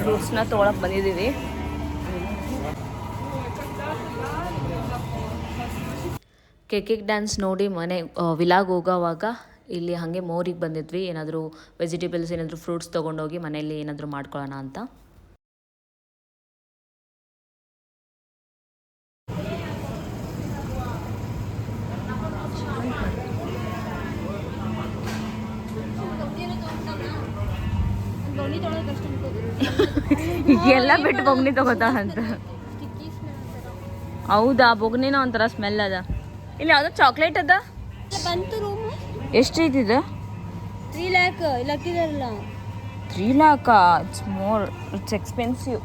ಫ್ರೂಟ್ಸ್ನ ತೊಗೊಳಕ್ಕೆ ಬಂದಿದ್ದೀವಿ. ಕೇಕಿಗೆ ಡ್ಯಾನ್ಸ್ ನೋಡಿ ಮನೆ ವಿಲಾಗ್ ಹೋಗೋವಾಗ ಇಲ್ಲಿ ಹಾಗೆ ಮೋರಿಗೆ ಬಂದಿದ್ವಿ. ಏನಾದರೂ ವೆಜಿಟೇಬಲ್ಸ್ ಏನಾದರೂ ಫ್ರೂಟ್ಸ್ ತೊಗೊಂಡೋಗಿ ಮನೆಯಲ್ಲಿ ಏನಾದರೂ ಮಾಡ್ಕೊಳ್ಳೋಣ ಅಂತ. ಬಿಟ್ಟು ಬೊಗ್ನಿ ತಗೋತಾಳಂತ ಹೌದಾ ಬೊಗ್ನಿನ ಒಂಥರ ಸ್ಮೆಲ್ ಅದ. ಇಲ್ಲಿ ಯಾವ್ದೋ ಚಾಕ್ಲೇಟ್ ಅದ? ಬಂತು ರೂಮ್ ಎಷ್ಟು ಐತಿದ ತ್ರೀ ಲ್ಯಾಕ್ ಇಲ್ಲ ಹಾಕಿದಾರಲ್ಲ three lakh it's more it's expensive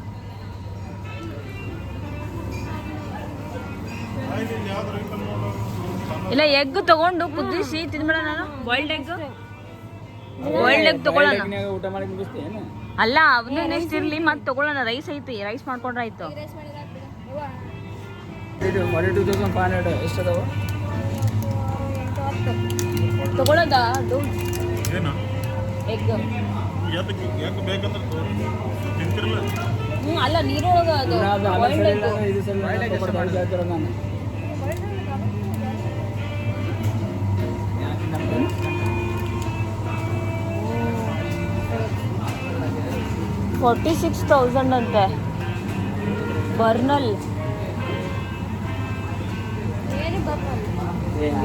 ಇಲ್ಲ ಎಗ್ ತಗೊಂಡು ಕುದಿಸಿ ತಿನ್ಬೇಡ ನಾನು. ಬಾಯ್ಲ್ಡ್ ಎಗ್ ಎಗ್ ತಗೊಳ್ಳೋಣ ಊಟ ಮಾಡಿ ಅಲ್ಲ ಅವನು ನೆಕ್ಸ್ಟ್ ಇರ್ಲಿ ಮತ್ತೆ ತಗೊಳ್ಳೋಣ ರೈಸ್ ಐತಿ ರೈಸ್ ಮಾಡ್ಕೊಂಡ್ರೆ ಆಯ್ತು. ತಗೊಳ್ಳೋದಾ ಏನು? ಎಗ್ ಹ್ಞೂ ಅಲ್ಲ ನೀರೊಳಗೆ ಅದು boiled egg forty six thousand ಅಂತೆ. ಬರ್ನಲ್.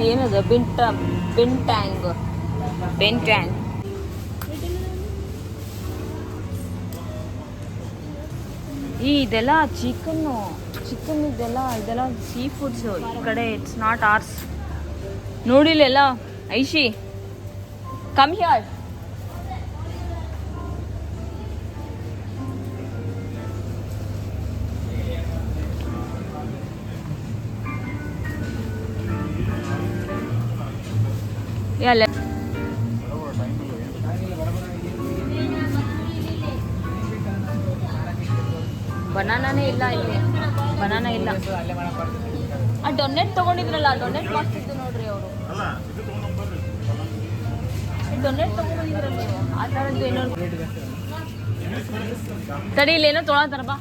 ಏನದ? ಬಿಂಟ ಬಿಂಟ್ಯಾಂಗ್ ಬಿಂಟ್ಯಾಂಗ್ ಈ ಇದೆಲ್ಲ ಚಿಕನ್ನು ಚಿಕನ್ ಇದೆಲ್ಲ ಇದೆಲ್ಲ ಸೀ ಫುಡ್ಸ್ ಈ ಕಡೆ. ಇಟ್ಸ್ ನಾಟ್ ಆರ್ಸ್ ನೋಡಿಲ್ಲ ಐಶಿ ಕಮ್ ಹಿಯರ್ ಎಲ್ಲ ಬನಾನಾನೇ ಇಲ್ಲ ಇಲ್ಲಿ ಬನಾನಾ ಇಲ್ಲ ಆ ಡೊನೆಟ್ ತಗೊಂಡಿದ್ರಲ್ಲ ಡೊನೆಟ್ ಮಾಡ್ತಿದ್ದು ನೋಡ್ರಿ ಅವರು ಅಲ್ಲ ಇದು ತೊಗೊಂಡು ಬರ್ರಿ ಡೊನೆಟ್ ತಗೊಂಡಿದ್ರಲ್ಲ ನೀವು ಆ ತರದ್ದು ಏನೋ ತಡಿ ಇಲ್ಲೇನೋ ಏನೋ ತೊಗೊಳತ್ತಾರ ಬಾ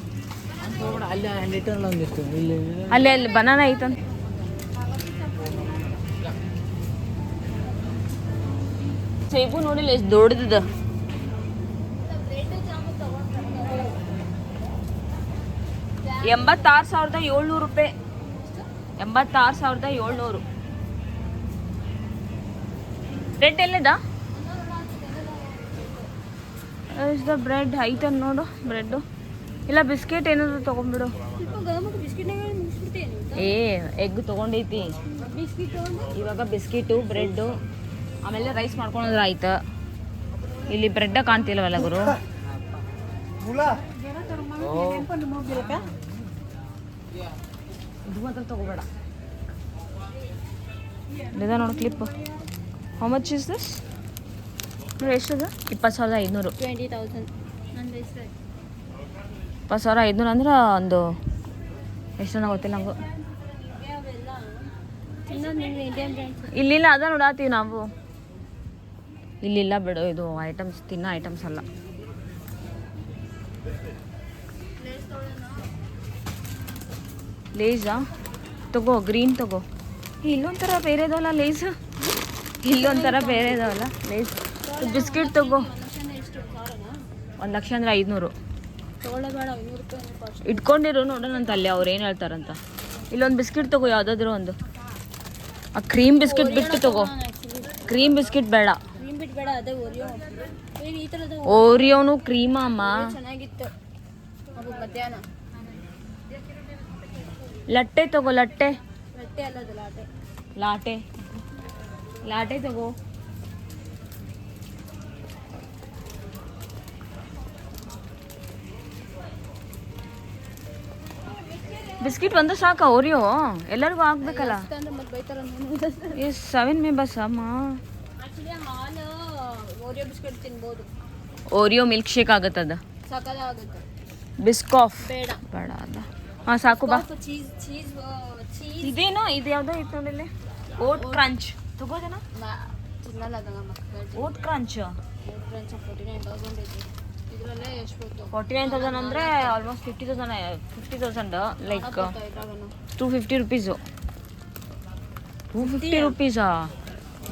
ಅಲ್ಲಿ ಅಲ್ಲಿ ಬನಾನಾ ಐತಂತ ಸೇಬು ನೋಡಿಲ್ಲ ಎಷ್ಟು ದೊಡ್ಡದ ಎಂಬತ್ತಾರು ಸಾವಿರದ ಏಳ್ನೂರು ರೂಪಾಯಿ ಎಂಬತ್ತಾರು ಸಾವಿರದ ಏಳ್ನೂರು. ರೇಟ್ ಎಲ್ಲಿದ? ಇಸ್ ದ ಬ್ರೆಡ್ ಐತನ್ ನೋಡು ಬ್ರೆಡ್ಡು ಇಲ್ಲ ಬಿಸ್ಕೆಟ್ ಏನಾದ್ರು ಮುಗಿಸ್ಬಿಡ್ತೇನೆ ಏ ಎಗ್ ತೊಗೊಂಡೈತಿ ಇವಾಗ ಬಿಸ್ಕಿಟು ಬ್ರೆಡ್ಡು ಆಮೇಲೆ ರೈಸ್ ಮಾಡ್ಕೊಳೋದ್ರ ಆಯ್ತು ಇಲ್ಲಿ ಬ್ರೆಡ್ ಕಾಣ್ತಿಲ್ವಲ್ಲ ಗುರು? ಇದು ಮಾತ್ರ ತಗೋಬೇಡ. ಇದ ನೋಡು clip how much is this ನೋಡಿ ಎಷ್ಟದ? ಇಪ್ಪತ್ತು ಸಾವಿರದ ಐದುನೂರು ಟ್ವೆಂಟಿ ತೌಸಂಡ್. ಇಪ್ಪತ್ತು ಸಾವಿರ ಐದುನೂರು ಅಂದ್ರೆ ಒಂದು ಎಷ್ಟನ ಗೊತ್ತಿಲ್ಲ ನಂಗೆ. ನಿಮ್ಗೆ ಇಲ್ಲಿಲ್ಲ ಅದ ನೋಡಾತೀವಿ ನಾವು. ಇಲ್ಲಿಲ್ಲ ಬಿಡು ಇದು ಐಟಮ್ಸ್, ತಿನ್ನೋ ಐಟಮ್ಸ್ ಅಲ್ಲ. ಲೇಸಾ? ತಗೋ, ಗ್ರೀನ್ ತಗೋ. ಇಲ್ಲೊಂಥರ ಬೇರೆ ಇದಾವಲ್ಲ ಲೇಸ್? ಇಲ್ಲೊಂಥರ ಬೇರೆ ಇದಾವಲ್ಲ ಲೇಸ್. ಬಿಸ್ಕೆಟ್ ತಗೋ. ಒಂದು ಲಕ್ಷ ಅಂದ್ರೆ ಐದುನೂರು. ಇಟ್ಕೊಂಡಿರು ನೋಡೋಣಂತ ಅಲ್ಲಿ ಅವ್ರು ಏನು ಹೇಳ್ತಾರಂತ. ಇಲ್ಲೊಂದು ಬಿಸ್ಕೆಟ್ ತಗೋ, ಯಾವುದಾದ್ರೂ ಒಂದು. ಆ ಕ್ರೀಮ್ ಬಿಸ್ಕೆಟ್ ಬಿಟ್ಟು ತಗೋ. ಕ್ರೀಮ್ ಬಿಸ್ಕೆಟ್ ಬೇಡ. ಕ್ರೀಮ್ ಬಿಟ್ ಬೇಡ ಅದೇ ಓರಿಯೋ ಏನು ಈ ಥರದ ಓರಿಯೋನು ಕ್ರೀಮ ಅಮ್ಮ. ಚೆನ್ನಾಗಿತ್ತು. ಅದು ಮಧ್ಯಾಹ್ನ. ಲಟ್ಟೆ ತಗೋ ಲಟ್ಟೆ. ರೊಟ್ಟೆ ಅಲ್ಲದು ಲಾಟೆ. ಲಾಟೆ. ಲಾಟೆ ತಗೋ. ಬಿಸ್ಕಿಟ್ ಒಂದು ಸಾಕ ಓರಿಯೋ ಎಲ್ಲರಿಗೂ ಆಗ್ಬೇಕಲ್ಲ ಅಂದ್ರೆ ಮತ್ತೆ ಬೈತಾರ ನೀನು. ಎಸ್ ಸೆವೆನ್ ಮೆಂಬರ್ಸ್ ಅಮ್ಮ. ಆ್ಯಕ್ಚುಲಿ ಹಾಲು ಓರಿಯೋ ಬಿಸ್ಕೆಟ್ ತಿನ್ಬೋದು. ಓರಿಯೋ ಮಿಲ್ಕ್ ಶೇಕ್ ಆಗತ್ತದ? ಸಕಲಾಗುತ್ತೆ. ಬಿಸ್ಕಾಫ್ ಬೇಡ. ಬೇಡ ಅದ ಹಾಂ ಸಾಕು ಬಾ. ಚೀಸ್ ಚೀಸ್ ಚೀಸ್ ಇದೇನೋ ಇದು ಯಾವುದೋ ಇತ್ತು ನೋಡಿಲ್ಲಿ ಓಟ್ ಕ್ರಂಚ್ ತಗೋದೇನ? ತಿನ್ನಲ್ಲ ಅದಂಗ ಮಕ್ಕಳು oat crunch forty nine thousand ಐತಿ. ಇದ್ರಲ್ಲೇ ಎಷ್ಟು ಬರ್ತವೆ ಫಾರ್ಟಿ ನೈನ್ ತೌಸಂಡ್ ಅಂದರೆ almost fifty thousand fifty thousand like two fifty rupees two fifty ರುಪೀಸಾ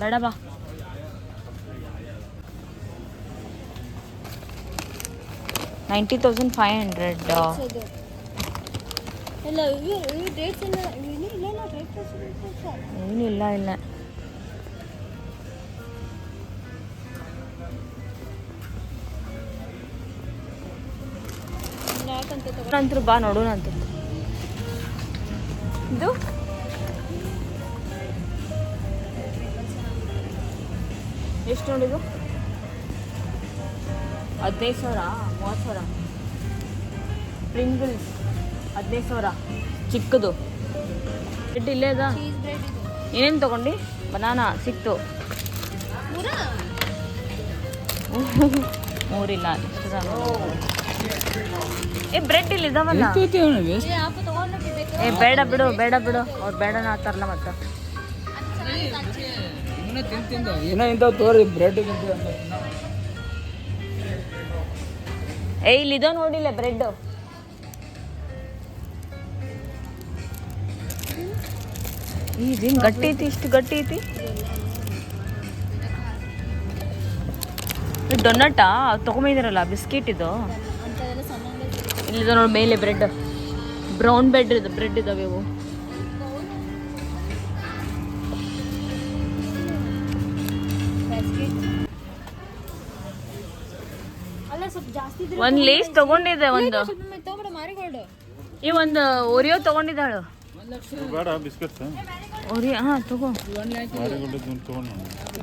ಬೇಡ ಬಾ. Ninety thousand five hundred dates ಏನಿಲ್ಲ ಇಲ್ಲ ನಂತರ ಬಾ ನೋಡೋಣ ಅಂತ ಇದು? ಎಷ್ಟು ನೋಡಿದು ಹದಿನೈದು ಸಾವಿರ ಮೂವತ್ತು ಸಾವಿರ. ಪ್ರಿಂಗಲ್ಸ್ ಹದಿನೈದು ಸಾವಿರ. ಚಿಕ್ಕದು. ಬ್ರೆಡ್ ಇಲ್ಲೇ ಅದ. ಚೀಸ್ ಬ್ರೆಡ್ ಇದು. ಏನೇನು ತಗೊಂಡು? ಬನಾನಾ ಸಿಕ್ತು. ಮೂರಿಲ್ಲ? ಏ ಬ್ರೆಡ್ ಇಲ್ಲಿ ಇದಾವಲ್ಲ. ಏ ಬೇಡ ಬಿಡು ಬೇಡ ಬಿಡು. ಅವ್ರು ಬೇಡ ಆತಾರಲ್ಲ ಮತ್ತೆ ಇನ್ನೂ ತಿಂದು ತಿಂದು ಏನೋ ಇಂಥವು ತೋರಿ ಬ್ರೆಡ್ ಏ ಇಲ್ಲಿದೋ ನೋಡಿಲ್ಲ ಬ್ರೆಡ್ ಗಟ್ಟಿ ಐತಿ ಇಷ್ಟು ಗಟ್ಟಿ ಐತಿ. ಇದು ಡೊನ್ನಟಾ ಬಿಸ್ಕಿಟ್ ಇದು? ಇಲ್ಲಿದೆ ನೋಡಿ ಮೇಲೆ ಬ್ರೆಡ್ ಬ್ರೌನ್ ಬ್ರೆಡ್ ಇದೆ ಬ್ರೆಡ್ ಇದಾವೆ ಇವು. ಸ್ವಲ್ಪ ಜಾಸ್ತಿ ಇದ್ರೆ ಒಂದು ಲೇಸ್ ತಗೊಂಡಿದ್ದೆ ಒಂದು. ಸ್ವಲ್ಪ ತಗೊಂಬಿಡ ಮಾರಿಗೋಲ್ಡ್. ಈ ಒಂದು ಓರಿಯೋ ತಗೊಂಡಿದ್ದಾಳು. ಬೇಡ ಬಿಸ್ಕೆಟ್ಸ್. ಓರಿಯೋ ಹಾಂ ತಗೋ. ತೊಗೊಂಡು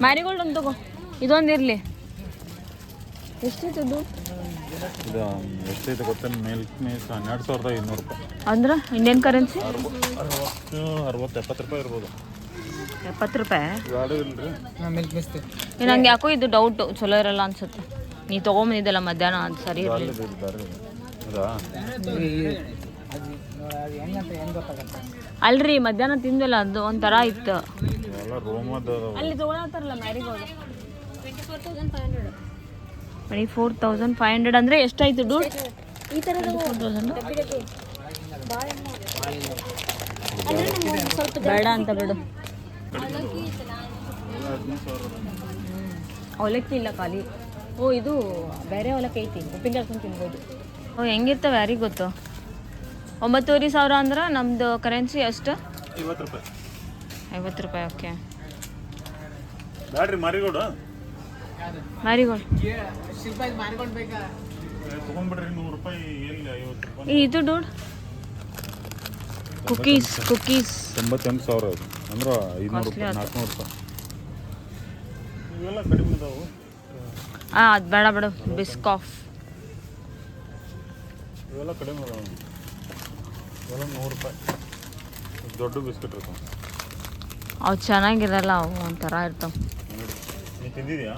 ಮ್ಯಾರಿಗೋಲ್ಡ್ ಒಂದು ತಗೋ. ಇದೊಂದು ಇರಲಿ. ಎಷ್ಟಿತ್ತು ಇದು ಇದು ಎಷ್ಟೈತೆ ಗೊತ್ತೇನು ಮಿಲ್ಕ್ ಮೀಸ್ ಹನ್ನೆರಡು ಸಾವಿರದ ಇನ್ನೂರು ರೂಪಾಯಿ. ಅಂದ್ರೆ ಇಂಡಿಯನ್ ಕರೆನ್ಸಿ ಅರವತ್ತು ಅರವತ್ತು ಎಪ್ಪತ್ತು ರೂಪಾಯಿ ಇರ್ಬೋದು. ಎಪ್ಪತ್ತು ರೂಪಾಯಿ? ಗಾಡಿ ಇಲ್ರಿ? ಮಿಲ್ಕ್ ಮಿಸ್ತಿ ಏ, ನಂಗೆ ಯಾಕೋ ಇದು ಡೌಟ್ ಚಲೋ ಇರಲ್ಲ ಅನ್ಸುತ್ತೆ. ನೀ ತಗೊಂಬಂದಿದ್ದಲ್ಲ ಮಧ್ಯಾಹ್ನ ಅದು ಸರಿ ಅಲ್ರಿ ಮಧ್ಯಾಹ್ನ ತಿಂದಲ್ಲ ಅದು ಒಂಥರ ಇತ್ತು. ಅಲ್ಲಿ ತೊಗೊಳತ್ತಾರಲ್ಲ twenty four thousand five hundred ಅಂದರೆ ಎಷ್ಟಾಯ್ತು ಡೂಡ್ ಈ ಥರ ಬೇಡ ಅಂತ ಬಿಡು. ಅವಲಕ್ಕಿ ಇಲ್ಲ ಖಾಲಿ. ಓ ಇದು ಬೇರೆ ಹೊಲಕ್ಕೆ ಐತಿ ಉಪ್ಪಿನಕಾಯಿ ಹಾಕೊಂಡು ತಿನ್ಬೋದು. ಓ ಹೆಂಗಿರ್ತವೆ ಯಾರಿಗೆ ಗೊತ್ತು? ಒಂಬತ್ತುವರೆ ಸಾವಿರ ಅಂದ್ರೆ ನಮ್ದು ಕರೆನ್ಸಿ ಎಷ್ಟು ಐವತ್ತು ರೂಪಾಯಿ. ಐವತ್ತು ರೂಪಾಯಿ ಓಕೆ ಬ್ಯಾಡ್ರಿ ಮಾರಿಗೋಡು. ತೊಗೊಂಡ್ಬಿಡ್ರಿ ನೂರು ರೂಪಾಯಿ ಎಲ್ಲಿ ಐವತ್ತು ರೂಪಾಯಿ ಇದು ಡೂಡ್. ಕುಕೀಸ್ ಕುಕೀಸ್ ತೊಂಬತ್ತೆಂಟು ಸಾವಿರ ಅದು. ಅಂದ್ರೆ ರೂಪಾಯಿ ನಾಲ್ಕುನೂರು ರೂಪಾಯಿ. ಇವೆಲ್ಲ ಕಡಿಮೆ ಇದಾವು. ಹಾಂ ಅದು ಬೇಡ ಬೇಡ ಬಿಸ್ಕಾಫ್ ಇವೆಲ್ಲ ಕಡಿಮೆ ಇವೆಲ್ಲ ನೂರು ರೂಪಾಯಿ. ದೊಡ್ಡ ಬಿಸ್ಕೆಟ್ ಇರ್ತಾವೆ ಅವು ಚೆನ್ನಾಗಿರಲ್ಲ ಅವು ಒಂಥರ ಇರ್ತಾವೆ. ನೀನು ತಿಂದಿದ್ಯಾ?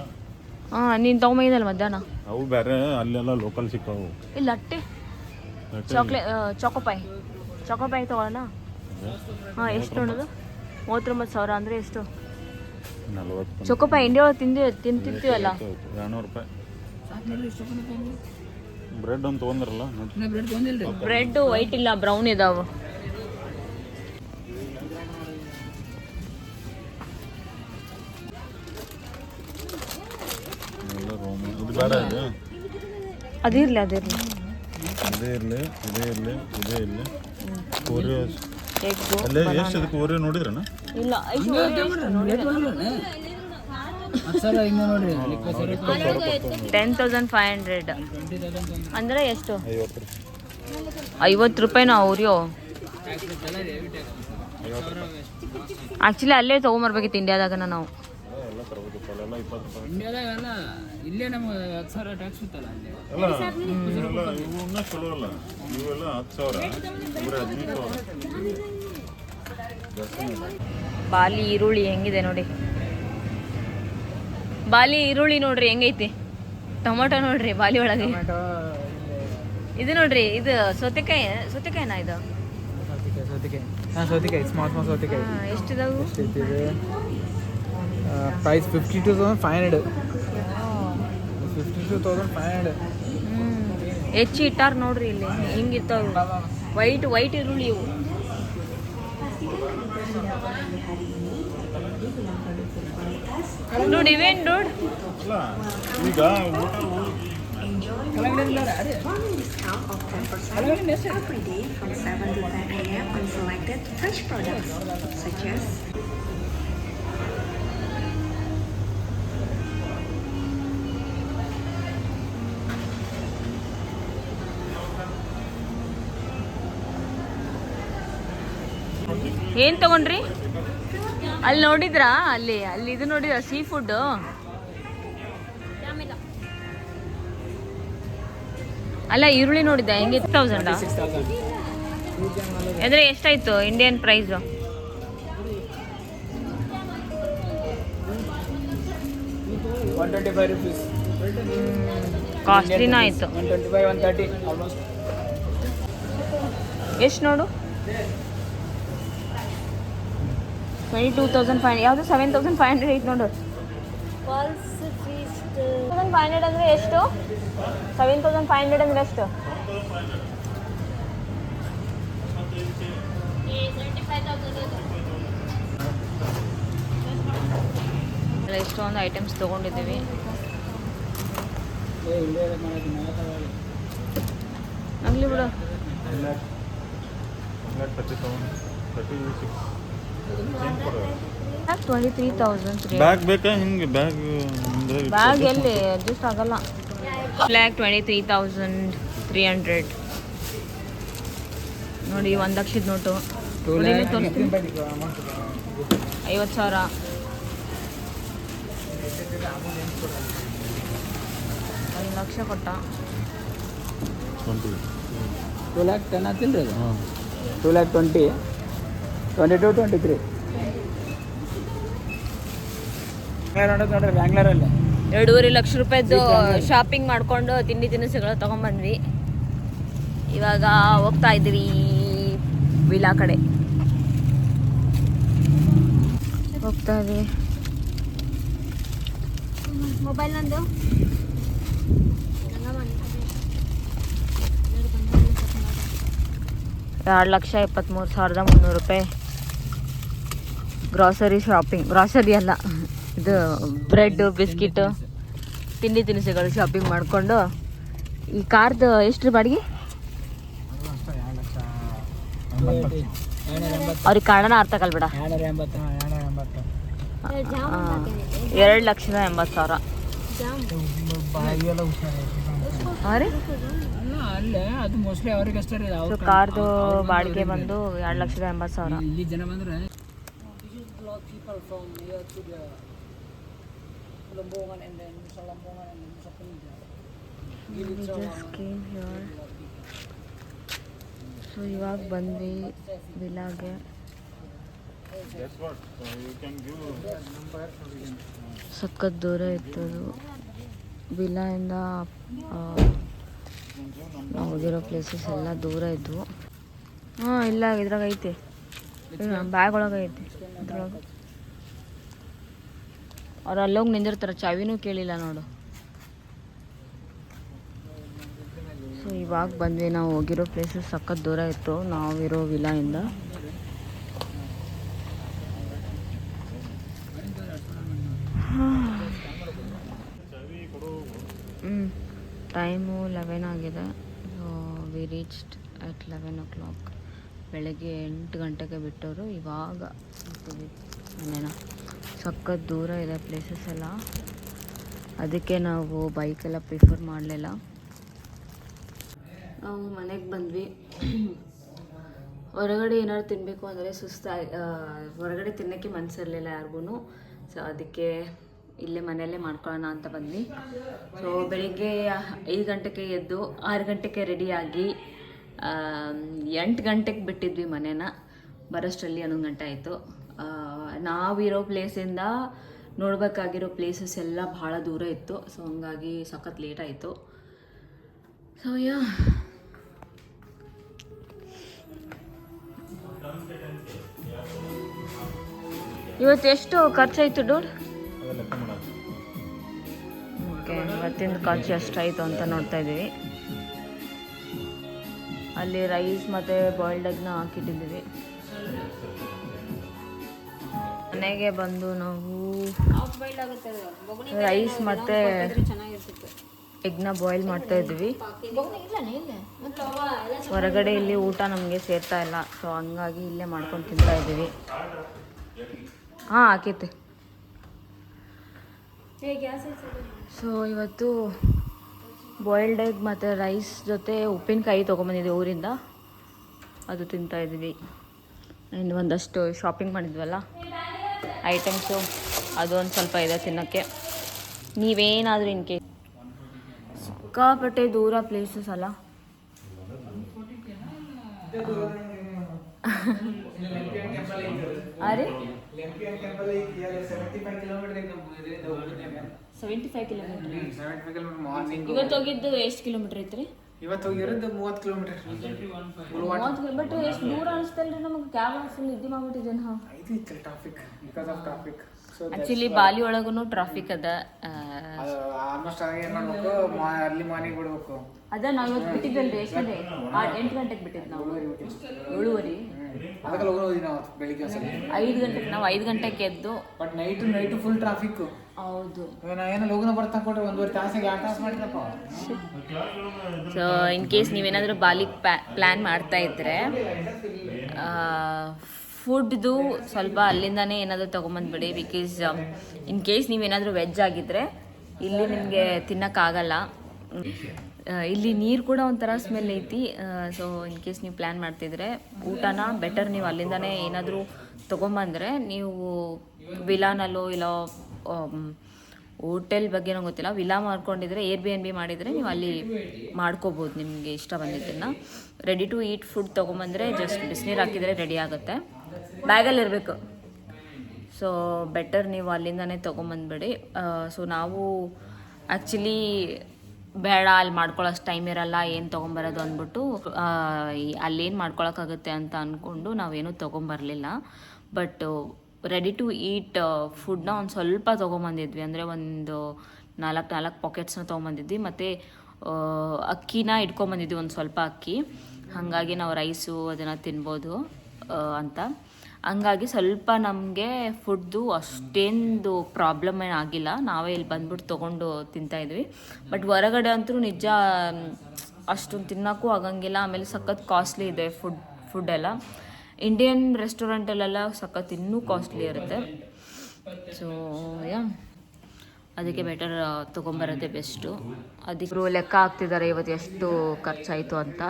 ಹಾಂ ನೀನು ತೊಗೊಂಬೈದಲ್ಲ ಮಧ್ಯಾಹ್ನ? ಅವು ಬೇರೆ ಅಲ್ಲೆಲ್ಲ ಲೋಕಲ್ ಸಿಕ್ಕಾವು. ಇಲ್ಲ ಅಟ್ಟೆ ಚಾಕ್ಲೇಟ್ ಚಾಕೋಪಾಯಿ ಚಾಕೋಪಾಯಿ ತೊಗೊಳ್ಳೋಣ? ಹಾಂ ಎಷ್ಟು ನೋಡೋದು ಮೂವತ್ತೊಂಬತ್ತು ಸಾವಿರ ಅಂದರೆ ಎಷ್ಟು? ಚೊಕೋಪಾಯ್ ಇಂಡಿಯಾ ಒಳಗೆ ತಿಂದು ತಿಂತಿರ್ತೀವಲ್ಲ? ಎರಡ್ನೂರು ರೂಪಾಯಿ. ಬ್ರೆಡ್ ಅಂತ ತೊಗೊಂಡ್ರಲ್ಲ? ಬ್ರೆಡ್ ವೈಟ್ ಇಲ್ಲ ಬ್ರೌನ್ ಇದಾವೆ. ಅದಿರ್ಲಿ ಅದಿರ್ಲಿ ಅದೇ ಇರಲಿ ಇದೇ ಇರಲಿ ಇದೇ ಇರಲಿ ಓರಿಯೋ ಅಲ್ಲೇ ಎಷ್ಟು ಅದಕ್ಕೆ ಓರಿಯೋ ನೋಡಿದ್ರನ ಇಲ್ಲ ಟೆನ್ ತೌಸಂಡ್ ಫೈವ್ ಹಂಡ್ರೆಡ್ ಅಂದ್ರೆ ಎಷ್ಟು? ಐವತ್ತು ರೂಪಾಯಿ. ಐವತ್ತು ರೂಪಾಯಿನ ಅವ್ರಿಯೋ? ಆ್ಯಕ್ಚುಲಿ ಅಲ್ಲೇ ತೊಗೊಂಬರ್ಬೇಕಿತ್ತು ಇಂಡಿಯಾದಾಗ ನಾವು. ಇಲ್ಲೇ ನಮ್ಗೆ ಹತ್ತು ಸಾವಿರ ಟ್ಯಾಕ್ಸ್ ಇತ್ತಲ್ಲ ಅಲ್ಲಿ. ಅಲ್ಲ ಇವೆಲ್ಲ ಇವನ್ನ ಚಲೋ ಅಲ್ಲ. ಇವೆಲ್ಲ ಹತ್ತು ಸಾವಿರ. ಹದಿನೈದು ಸಾವಿರ. ಬಾಲಿ ಈರುಳ್ಳಿ ಹೆಂಗಿದೆ ನೋಡಿ. ಬಾಲಿ ಈರುಳ್ಳಿ ನೋಡ್ರಿ ಹೆಂಗೈತಿ? ಟೊಮೊಟೊ ನೋಡ್ರಿ ಬಾಲಿ ಒಳಗೆ. ಇದು ನೋಡ್ರಿ ಇದು ಸೌತೆಕಾಯಿ ಸೌತೆಕಾಯಿನಾ ಇದು? ಎಷ್ಟಿದಾವು? Price fifty two thousand five hundred fifty two thousand five hundred hmm ಹೆಚ್ಚಿ ಇಟ್ಟಾರ ನೋಡ್ರಿ ಇಲ್ಲಿ ಹಿಂಗಿರ್ತಾವ ವೈಟ್ ವೈಟ್ ಈರುಳ್ಳಿ ಇವು. ನೋಡಿ ಇವೇನ್ ನೋಡ್ ಅಲ್ಲ ಈಗ ಊಟ ಹೋಗಿ every day from 7 to 10 a.m. on selected fresh products such as ಏನ್ ತಗೊಂಡ್ರಿ? ಅಲ್ಲಿ ನೋಡಿದ್ರಾ? ಅಲ್ಲಿ ಅಲ್ಲಿ ಇದು ನೋಡಿದ್ರ ಸೀ ಫುಡ್ ಅಲ್ಲ ಈರುಳ್ಳಿ ನೋಡಿದ್ದ ಹೆಂಗೆ? ತೌಸಂಡ್ ಅಂದ್ರೆ ಎಷ್ಟಾಯ್ತು ಇಂಡಿಯನ್ ಪ್ರೈಸ್ ಕಾಸ್ಟ್ಲಿನ ಆಯ್ತು. ಎಷ್ಟು ನೋಡು? ಟ್ವೆಂಟಿ ಟೂ ತೌಸಂಡ್ ಫೈವ್ ಯಾವುದು ಸೆವೆನ್ ತೌಸಂಡ್ ಫೈವ್ ಹಂಡ್ರೆಡ್ ಐತೆ ನೋಡು ಫಾಲ್ಸ್ ಫೀಸ್ಟ್ ತೌಸಂಡ್ ಫೈವ್ ಹಂಡ್ರೆಡ್ ಅಂದರೆ ಎಷ್ಟು ಸೆವೆನ್ ತೌಸಂಡ್ ಫೈವ್ ಹಂಡ್ರೆಡ್ ಅಂದರೆ ಎಷ್ಟು ಸೆವೆಂಟಿ ಫೈವ್ ತೌಸಂಡ್ ಎಲ್ಲ ಎಷ್ಟೊಂದು ಐಟಮ್ಸ್ ತೊಗೊಂಡಿದ್ದೀವಿ ಏ ಇಲ್ಲೇ ಮಾಡೋದು ಮನೆ ತಗೊಳ್ಳಿ ಆಗಲಿ ಬಿಡು twenty three thousand three bag ಬೇಕಾ ಹಿಂಗೆ ಬ್ಯಾಗ್ ಬ್ಯಾಗ್ ಎಲ್ಲಿ ಅಡ್ಜಸ್ಟ್ ಆಗಲ್ಲ. Flag twenty three thousand three hundred ನೋಡಿ ಒಂದು ಲಕ್ಷದ ನೋಟು. ಲ್ಯಾಕ್. ಐವತ್ತು ಸಾವಿರ. ಒಂದು ಲಕ್ಷ ಕೊಟ್ಟ. ಟೂ ಲ್ಯಾಕ್ ಟೆನ್ ಆಗ್ತಿಲ್ಲ two lakh twenty twenty two twenty three ನೋಡೋದು ನೋಡ್ರಿ ಬ್ಯಾಂಗ್ಳೂರಲ್ಲಿ ಎರಡೂವರೆ ಲಕ್ಷ ರೂಪಾಯಿದ್ದು ಶಾಪಿಂಗ್ ಮಾಡ್ಕೊಂಡು ತಿಂಡಿ ತಿನಿಸುಗಳು ತೊಗೊಂಬಂದ್ವಿ. ಇವಾಗ ಹೋಗ್ತಾ ಇದ್ವಿ ವಿಲಾ ಕಡೆ. ಹೋಗ್ತಾ ಇದ್ದೀವಿ ಮೊಬೈಲ್ ನಂದು. ಎರಡು ಲಕ್ಷ ಇಪ್ಪತ್ತ್ಮೂರು ಸಾವಿರದ ಮುನ್ನೂರು ರೂಪಾಯಿ. ಗ್ರಾಸರಿ ಶಾಪಿಂಗ್ ಗ್ರಾಸರಿ ಅಲ್ಲ. ಇದು ಬ್ರೆಡ್ ಬಿಸ್ಕಿಟ್ ತಿಂಡಿ ತಿನಿಸುಗಳು ಶಾಪಿಂಗ್ ಮಾಡಿಕೊಂಡು ಈ ಕಾರ್ದು ಎಷ್ಟು ಬಾಡಿಗೆ? ಅವ್ರಿಗೆ ಕಾಣನ ಅರ್ಥ ಕಲ್ಬೇಡ ಲಕ್ಷದ ಎಂಬತ್ತು ಸಾವಿರ. ಕಾರ್ದು ಬಾಡಿಗೆ ಬಂದು ಎರಡು ಲಕ್ಷದ ಎಂಬತ್ತು ಸಾವಿರ. ಹಾಂ ರೀ ಅಲ್ಲ ಅಲ್ಲೇ ಅದು ಮೋಸ್ಟ್ಲಿ ಅವ್ರಿಗೆ ಅಷ್ಟೇ ರೀ ಸೊ ಅವ್ರ ಕಾರ್ದು ಬಾಡಿಗೆ ಬಂದು ಎರಡು ಲಕ್ಷದ ಎಂಬತ್ತು ಸಾವಿರ ಇಲ್ಲಿ ಜನ ಬಂದ್ರೆ ಸೊ ಇವಾಗ ಬಂದ್ವಿ ವಿಲಾಗೆ Guess what? So you can give ಸಖತ್ ದೂರ ಇತ್ತು ಅದು ವಿಲಾಯಿಂದ ನಾವು ಹೋಗಿರೋ ಪ್ಲೇಸಸ್ ಎಲ್ಲ ದೂರ ಇದ್ವು ಹಾಂ ಇಲ್ಲ ಇದ್ರಾಗ ಐತೆ ಬ್ಯಾಗ್ ಒಳಗೆ ಐತೆ ಇದ್ರೊಳಗೆ ಅವ್ರು ಅಲ್ಲೋಗಿ ನಿಂದಿರ್ತಾರೆ, ಚಾವಿನೂ ಕೇಳಿಲ್ಲ ನೋಡು. ಸೊ ಇವಾಗ ಬಂದ್ವಿ, ನಾವು ಹೋಗಿರೋ ಪ್ಲೇಸಸ್ ಸಖತ್ ದೂರ ಇತ್ತು ನಾವಿರೋ ವಿಲಾಯಿಂದ ಹ್ಞೂ ಟೈಮು ಲೆವೆನ್ ಆಗಿದೆ. We reached at eleven o'clock ಬೆಳಗ್ಗೆ ಎಂಟು ಗಂಟೆಗೆ ಬಿಟ್ಟವರು ಇವಾಗ ಮನೇನ. ಸಖತ್ ದೂರ ಇದೆ ಪ್ಲೇಸಸ್ ಎಲ್ಲ. ಅದಕ್ಕೆ ನಾವು ಬೈಕೆಲ್ಲ ಪ್ರಿಫರ್ ಮಾಡಲಿಲ್ಲ. ನಾವು ಮನೆಗೆ ಬಂದ್ವಿ. ಹೊರಗಡೆ ಏನಾದ್ರು ತಿನ್ನಬೇಕು ಅಂದರೆ ಸುಸ್ತಾಗಿ ಹೊರಗಡೆ ತಿನ್ನೋಕ್ಕೆ ಮನಸ್ಸಿರಲಿಲ್ಲ ಯಾರಿಗೂ ಸೊ ಅದಕ್ಕೆ ಇಲ್ಲೇ ಮನೆಯಲ್ಲೇ ಮಾಡ್ಕೊಳ್ಳೋಣ ಅಂತ ಬಂದ್ವಿ. ಸೊ ಬೆಳಿಗ್ಗೆ ಐದು ಗಂಟೆಗೆ ಎದ್ದು ಆರು ಗಂಟೆಗೆ ರೆಡಿಯಾಗಿ ಎಂಟು ಗಂಟೆಗೆ ಬಿಟ್ಟಿದ್ವಿ ಮನೇನ. ಬರೋಷ್ಟರಲ್ಲಿ ಹನ್ನೊಂದು ಗಂಟೆ ಆಯಿತು. ನಾವಿರೋ ಪ್ಲೇಸಿಂದ ನೋಡಬೇಕಾಗಿರೋ ಪ್ಲೇಸಸ್ ಎಲ್ಲ ಭಾಳ ದೂರ ಇತ್ತು. ಸೊ ಹಂಗಾಗಿ ಸಖತ್ ಲೇಟ್ ಆಯಿತು. So yeah. ಇವತ್ತು ಎಷ್ಟು ಖರ್ಚಾಯಿತು ಡೋರ್ ಓಕೆ ಇವತ್ತಿಂದ ಖರ್ಚು ಎಷ್ಟಾಯಿತು ಅಂತ ನೋಡ್ತಾ ಇದ್ದೀವಿ. ಅಲ್ಲಿ ರೈಸ್ ಮತ್ತು ಬಾಯ್ಲ್ಡ್ ಎಗ್ನ ಹಾಕಿಟ್ಟಿದ್ದೀವಿ. ಮನೆಗೆ ಬಂದು ನಾವು ರೈಸ್ ಮತ್ತು ಎಗ್ನ ಬಾಯ್ಲ್ ಮಾಡ್ತಾ ಇದ್ವಿ ಹೊರಗಡೆ ಇಲ್ಲಿ ಊಟ ನಮಗೆ ಸೇರ್ತಾ ಇಲ್ಲ ಸೊ ಹಂಗಾಗಿ ಇಲ್ಲೇ ಮಾಡ್ಕೊಂಡು ತಿಂತಾ ಇದ್ದೀವಿ. ಹಾಂ ಹಾಕೈತೆ ಸೊ ಇವತ್ತು ಬಾಯ್ಲ್ಡ್ ಎಗ್ ಮತ್ತು ರೈಸ್ ಜೊತೆ ಉಪ್ಪಿನಕಾಯಿ ತೊಗೊಂಬಂದಿದ್ದೆ ಊರಿಂದ. ಅದು ತಿಂತಾ ಇದ್ವಿ. ಆ್ಯಂಡ್ ಒಂದಷ್ಟು ಶಾಪಿಂಗ್ ಮಾಡಿದ್ವಲ್ಲ? ಐಟಮ್ಸು ಅದು ಒಂದು ಸ್ವಲ್ಪ ಇದೆ ತಿನ್ನೋಕ್ಕೆ. ನೀವೇನಾದರೂ ಇನ್ ಕೇಸ್ ಸಿಕ್ಕಾಪಟ್ಟೆ ದೂರ ಪ್ಲೇಸಸ್ ಅಲ್ಲ? ಅರೆ ಸೆವೆಂಟಿ ಫೈವ್ ಕಿಲೋಮೀಟರ್ ಮಾರ್ನಿಂಗ್ ಇವತ್ತು ಹೋಗಿದ್ದು ಎಷ್ಟು ಕಿಲೋಮೀಟರ್ ಐತ್ರಿ? ಇವತ್ತು ಹೋಗಿರೋದು ಮೂವತ್ತು ಕಿಲೋಮೀಟರ್ ಬಟ್ ಎಷ್ಟು ದೂರ ಅನಿಸ್ತಲ್ರಿ ನಮಗೆ? ಕ್ಯಾಬ್ ಫುಲ್ ಇದ್ದು ಮಾಡ್ಬಿಟ್ಟಿದ್ದೆ ನಾವು ಇದು ಇತ್ತು traffic because of traffic actually actually Bali ಒಳಗೂ ಟ್ರಾಫಿಕ್ ಅದ. ಆಲ್ಮೋಸ್ಟ್ ಆಗಿ ಏನು ಮಾಡ್ಬೇಕು? ಅರ್ಲಿ ಮಾರ್ನಿಂಗ್ ಬಿಡ್ಬೇಕು. ಅದ ನಾವು ಇವತ್ತು ಬಿಟ್ಟಿದ್ದಲ್ರಿ ಎಷ್ಟೇ ಎಂಟು ಗಂಟೆಗೆ ಬಿಟ್ಟಿದ್ದು ನಾವು. ಏಳುವರೆ. ಅದಕ್ಕೆ ಹೋಗಿ ಹೋಗಿ ನಾವು ಬೆಳಿಗ್ಗೆ ಐದು ಗಂಟೆಗೆ ನಾವು ಐದು ಗಂಟೆಗೆ ಎದ್ದು. But night night full traffic ಹೌದು. ಸೊ ಇನ್ ಕೇಸ್ ನೀವೇನಾದರೂ ಬಾಲಿಗೆ ಪ್ಲ್ಯಾನ್ ಮಾಡ್ತಾ ಇದ್ರೆ ಫುಡ್ದು ಸ್ವಲ್ಪ ಅಲ್ಲಿಂದಾನೇ ಏನಾದರೂ ತೊಗೊಂಬಂದ್ಬಿಡಿ ಬಿಕಾಸ್ ಇನ್ ಕೇಸ್ ನೀವೇನಾದರೂ ವೆಜ್ ಆಗಿದ್ರೆ ಇಲ್ಲಿ ನಿಮಗೆ ತಿನ್ನೋಕ್ಕಾಗಲ್ಲ. ಇಲ್ಲಿ ನೀರು ಕೂಡ ಒಂಥರ ಸ್ಮೆಲ್ ಐತಿ. ಸೊ ಇನ್ ಕೇಸ್ ನೀವು ಪ್ಲ್ಯಾನ್ ಮಾಡ್ತಿದ್ರೆ ಊಟನ ಬೆಟರ್ ನೀವು ಅಲ್ಲಿಂದಾನೇ ಏನಾದರೂ ತೊಗೊಂಬಂದರೆ ನೀವು ವಿಲಾನಲ್ಲೋ ಇಲ್ಲ ಹೋಟೆಲ್ ಬಗ್ಗೆ ನಂಗೆ ಗೊತ್ತಿಲ್ಲ. ವಿಲಾ ಮಾಡ್ಕೊಂಡಿದ್ರೆ ಏರ್ ಬಿ ಎನ್ ಬಿ ಮಾಡಿದರೆ ನೀವು ಅಲ್ಲಿ ಮಾಡ್ಕೋಬೋದು ನಿಮಗೆ ಇಷ್ಟ ಬಂದಿದ್ದನ್ನು. ರೆಡಿ ಟು ಈಟ್ ಫುಡ್ ತೊಗೊಂಬಂದರೆ ಜಸ್ಟ್ ಬಿಸಿನೀರು ಹಾಕಿದರೆ ರೆಡಿ ಆಗುತ್ತೆ. ಬ್ಯಾಗಲ್ಲಿ ಇರಬೇಕು. ಸೊ ಬೆಟರ್ ನೀವು ಅಲ್ಲಿಂದನೇ ತೊಗೊಂಬಂದ್ಬಿಡಿ. ಸೊ ನಾವು ಆ್ಯಕ್ಚುಲಿ ಬೇಡ, ಅಲ್ಲಿ ಮಾಡ್ಕೊಳ್ಳೋಷ್ಟು ಟೈಮ್ ಇರಲ್ಲ, ಏನು ತೊಗೊಂಬರೋದು ಅಂದ್ಬಿಟ್ಟು ಅಲ್ಲೇನು ಮಾಡ್ಕೊಳಕ್ಕಾಗುತ್ತೆ ಅಂತ ಅಂದ್ಕೊಂಡು ನಾವೇನು ತೊಗೊಂಬರಲಿಲ್ಲ. ಬಟ್ ರೆಡಿ ಟು ಈಟ್ ಫುಡ್ನ ಒಂದು ಸ್ವಲ್ಪ ತೊಗೊಂಬಂದಿದ್ವಿ. ಅಂದರೆ ಒಂದು ನಾಲ್ಕು ನಾಲ್ಕು ಪಾಕೆಟ್ಸ್ನ ತೊಗೊಂಬಂದಿದ್ವಿ. ಮತ್ತು ಅಕ್ಕಿನ ಇಟ್ಕೊಂಬಂದಿದ್ವಿ ಒಂದು ಸ್ವಲ್ಪ ಅಕ್ಕಿ. ಹಾಗಾಗಿ ನಾವು ರೈಸು ಅದನ್ನು ತಿನ್ಬೋದು ಅಂತ. ಹಂಗಾಗಿ ಸ್ವಲ್ಪ ನಮಗೆ ಫುಡ್ದು ಅಷ್ಟೇಂದು ಪ್ರಾಬ್ಲಮ್ ಏನು ಆಗಿಲ್ಲ. ನಾವೇ ಇಲ್ಲಿ ಬಂದ್ಬಿಟ್ಟು ತೊಗೊಂಡು ತಿಂತಾಯಿದ್ವಿ ಬಟ್ ಹೊರಗಡೆ ಅಂತೂ ನಿಜ, ಅಷ್ಟೊಂದು ತಿನ್ನೋಕ್ಕೂ ಆಗಂಗಿಲ್ಲ. ಆಮೇಲೆ ಸಖತ್ ಕಾಸ್ಟ್ಲಿ ಇದೆ ಫುಡ್ ಫುಡ್ ಎಲ್ಲ. ಇಂಡಿಯನ್ ರೆಸ್ಟೋರೆಂಟಲ್ಲೆಲ್ಲ ಸಖತ್ ಇನ್ನೂ ಕಾಸ್ಟ್ಲಿ ಇರುತ್ತೆ. ಸೊ ಯಾ ಅದಕ್ಕೆ ಬೆಟರ್ ತೊಗೊಂಬರೋದೇ ಬೆಸ್ಟು ಅದಕ್ಕೆ ಲೆಕ್ಕ ಹಾಕ್ತಿದ್ದಾರೆ ಇವತ್ತು ಎಷ್ಟು ಖರ್ಚಾಯಿತು ಅಂತ.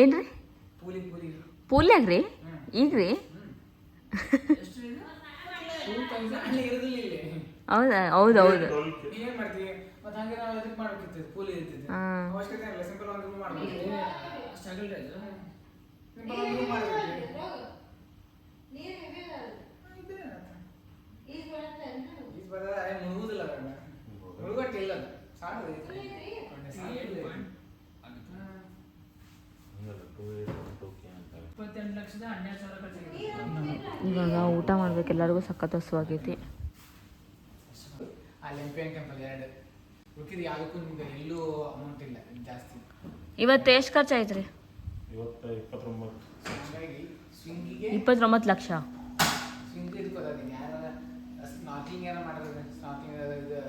ಏನ್ರಿ? ಪೂಲ್ಯಾಗ ರೀ ಈಗ ರೀ ಹೌದಾ ಹೌದು ಹೌದು ಮುಳುಗಟ್ಟಿಲ್ಲ ಇಪ್ಪತ್ತೆಂಟು ಲಕ್ಷದ ಹನ್ನೆರಡು ಸಾವಿರ ಖರ್ಚಾಗಿದೆ ಇವಾಗ ಊಟ ಮಾಡ್ಬೇಕು ಎಲ್ಲರಿಗೂ ಸಖತ್ ಹಸುವಾಗೈತಿ ಅಲ್ಲಿ ಎಂ ಪಿ ಎನ್ ಕ್ಯಾಂಪಲ್ಲಿ ಎರಡು. ಉಳ್ಕಿದ್ದು ಯಾವುದಕ್ಕೂ ನಿಮ್ಗೆ ಎಲ್ಲೂ ಅಮೌಂಟ್ ಇಲ್ಲ ಜಾಸ್ತಿ. ಇವತ್ತು ಎಷ್ಟು ಖರ್ಚಾಯ್ತು ರೀ ಇವತ್ತು ಇಪ್ಪತ್ತೊಂಬತ್ತು. ಹಾಗಾಗಿ ಸ್ವಿಂಗಿಗೆ ಇಪ್ಪತ್ತೊಂಬತ್ತು ಲಕ್ಷ. ಸ್ವಿಂಗ್ ಇದಕ್ಕೆ ಹೋದಾಗಿನಿ ಯಾರ ಸ್ನಾರ್ಕ್ಲಿಂಗ್ ಏನೋ ಮಾಡಿದ್ರೆ ಸ್ನಾಕಿಂಗ್ ಇದು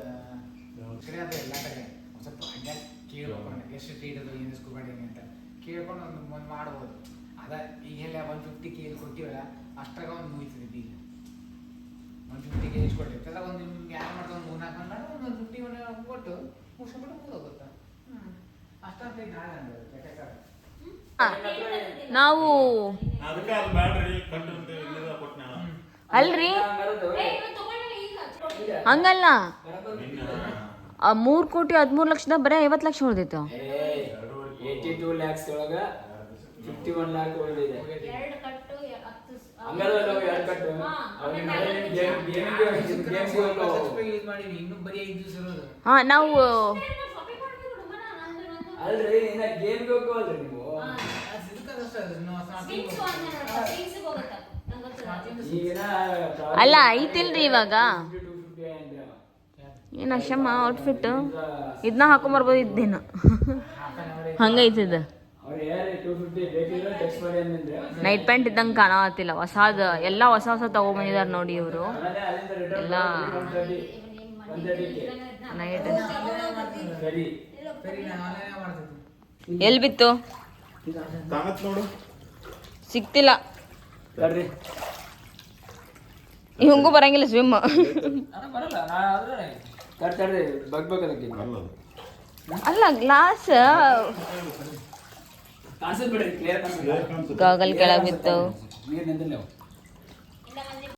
ಕಡೆ ಅದು ಎಲ್ಲ ಕಡೆ. ಒಂದು ಸ್ವಲ್ಪ ಕೇಳ್ಕೊಂಡು ಎಷ್ಟು ಟ್ರೀಟ್ ಅದು ಏನು ಸ್ಕೂಬಾ ಡೈವಿಂಗ್ ಅಂತ ಕೇಳ್ಕೊಂಡು ಒಂದು ಒಂದು ಮಾಡ್ಬೋದು. ಅದ ಈಗೆಲ್ಲ ಒನ್ ಫಿಫ್ಟಿ ಕೆ ಜಿ ಕೊಟ್ಟಿವಲ್ಲ ಅಷ್ಟಾಗ ಒಂದು ಮುಗಿತದೆ bill one fifty K G ಕೊಟ್ಟಿರ್ತದೆ ಅಲ್ಲ ಒಂದು ನಿಮ್ಗೆ ಯಾರು ಮಾಡ್ತಾರೆ ಒಂದು ಮೂರು ನಾಲ್ಕು ಮಾಡಿ ಒಂದು ಫಿಫ್ಟಿ ಒನ್ ಕೊಟ್ಟು ಮುಗಿಸ್ಬಿಟ್ಟು ಮುಗಿದೋಗುತ್ತೆ. ಹ್ಞೂ ಅಷ್ಟೊಂದು ನಾಳೆ ಅಂದ್ರೆ ಲೆಕ್ಕಾಚಾರ ನಾವು ಅಲ್ರಿ? ಹಂಗಲ್ಲ. ಮೂರ್ ಮೂರು ಕೋಟಿ ಹದಿಮೂರು ಲಕ್ಷದ ಬರೀ ಐವತ್ತು ಲಕ್ಷ ಉಳಿದಿತ್ತು. ಫಿಫ್ಟಿ ಒನ್ ಲ್ಯಾಕ್ ಇದೆ ನಾವು. ಅಲ್ಲ ಐತಿಲ್ರಿ ಇವಾಗ. ಏನು ಅಶಮ್ಮ ಔಟ್ಫಿಟ್ ಇದನ್ನ ಹಾಕೊಂಬರ್ಬೋದು ಇದ್ದೇನು. ಹಂಗೈತಿದ ನೈಟ್ ಪ್ಯಾಂಟ್ ಇದ್ದಂಗೆ ಕಾಣತ್ತಿಲ್ಲ ಹೊಸಾದ ಎಲ್ಲ ಹೊಸ ಹೊಸ ತಗೊಬಂದಿದ್ದಾರೆ ನೋಡಿ ಇವರು. ಎಲ್ಲ ನೈಟ್ ಎಲ್ಲಿ ಬಿತ್ತು? ಸಿಕ್ತಿಲ್ಲ. ಹಿಂಗೂ ಬರಂಗಿಲ್ಲ ಸ್ವಿಮ್ ಅಲ್ಲ ಗ್ಲಾಸ್ ಗಾಗಲ್ ಕೆಳಗೆ ಬಿತ್ತು. ನೀರು